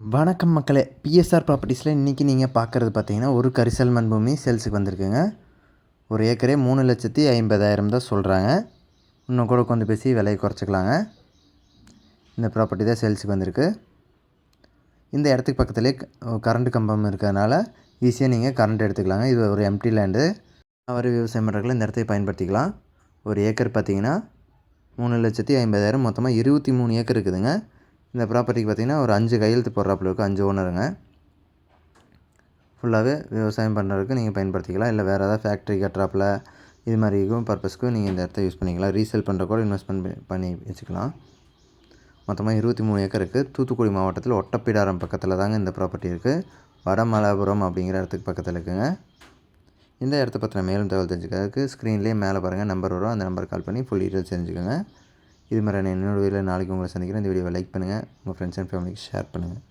வணக்கம் மக்களே. பிஎஸ்ஆர் ப்ராப்பர்ட்டிஸில் இன்றைக்கி நீங்கள் பார்க்குறது பார்த்தீங்கன்னா ஒரு கரிசல் மண் பூமி சேல்ஸுக்கு வந்திருக்குங்க. ஒரு ஏக்கரே மூணு லட்சத்தி ஐம்பதாயிரம் தான் சொல்கிறாங்க இன்னும் கூட கொஞ்சம் பேசி விலையை குறைச்சிக்கலாங்க. இந்த ப்ராப்பர்ட்டி தான் சேல்ஸுக்கு வந்திருக்கு. இந்த இடத்துக்கு பக்கத்துலேயே கரண்ட் கம்பம் இருக்கிறதுனால ஈஸியாக நீங்கள் கரண்ட் எடுத்துக்கலாங்க. இது ஒரு எம்டி லேண்டு அவர் விவசாயம் பண்ணுறதுல இந்த இடத்தை பயன்படுத்திக்கலாம். ஒரு ஏக்கர் பார்த்தீங்கன்னா மூணு லட்சத்தி ஐம்பதாயிரம். மொத்தமாக இருபத்தி மூணு ஏக்கர் இருக்குதுங்க. இந்த ப்ராப்பர்ட்டிக்கு பார்த்திங்கன்னா ஒரு அஞ்சு கையெழுத்து போடுறாப்புல இருக்குது அஞ்சு ஓனருங்க. ஃபுல்லாகவே விவசாயம் பண்ணுறதுக்கு நீங்கள் பயன்படுத்திக்கலாம். இல்லை வேறு ஏதாவது ஃபேக்ட்ரி கட்டுறாப்புல இது மாதிரிக்கும் பர்பஸ்க்கும் நீங்கள் இந்த இடத்த யூஸ் பண்ணிக்கலாம். ரீசேல் பண்ணுற கூட இன்வெஸ்ட்மெண்ட் பண்ணி வச்சுக்கலாம். மொத்தமாக இருபத்தி மூணு ஏக்கர் இருக்குது தூத்துக்குடி மாவட்டத்தில் ஒட்டப்பிடாரம் பக்கத்தில் தாங்க இந்த ப்ராப்பர்ட்டி இருக்குது வடமலாபுரம் அப்படிங்கிற இடத்துக்கு பக்கத்தில் இருக்குங்க. இந்த இடத்த பற்றின மேலும் தகவல் தெரிஞ்சுக்கிறதுக்கு ஸ்க்ரீன்லேயே மேலே பாருங்கள் நம்பர் வரும். அந்த நம்பர் கால் பண்ணி ஃபுல் டீட்டெயில்ஸ் தெரிஞ்சுக்கோங்க. இது மாதிரியான என்னோடய வீடியோவில் நாளைக்கு உங்களை சந்திக்கிறேன். இந்த வீடியோவை லைக் பண்ணுங்கள் உங்கள் ஃப்ரெண்ட்ஸ் அண்ட் ஃபேமிலிக்கு ஷேர் பண்ணுங்கள்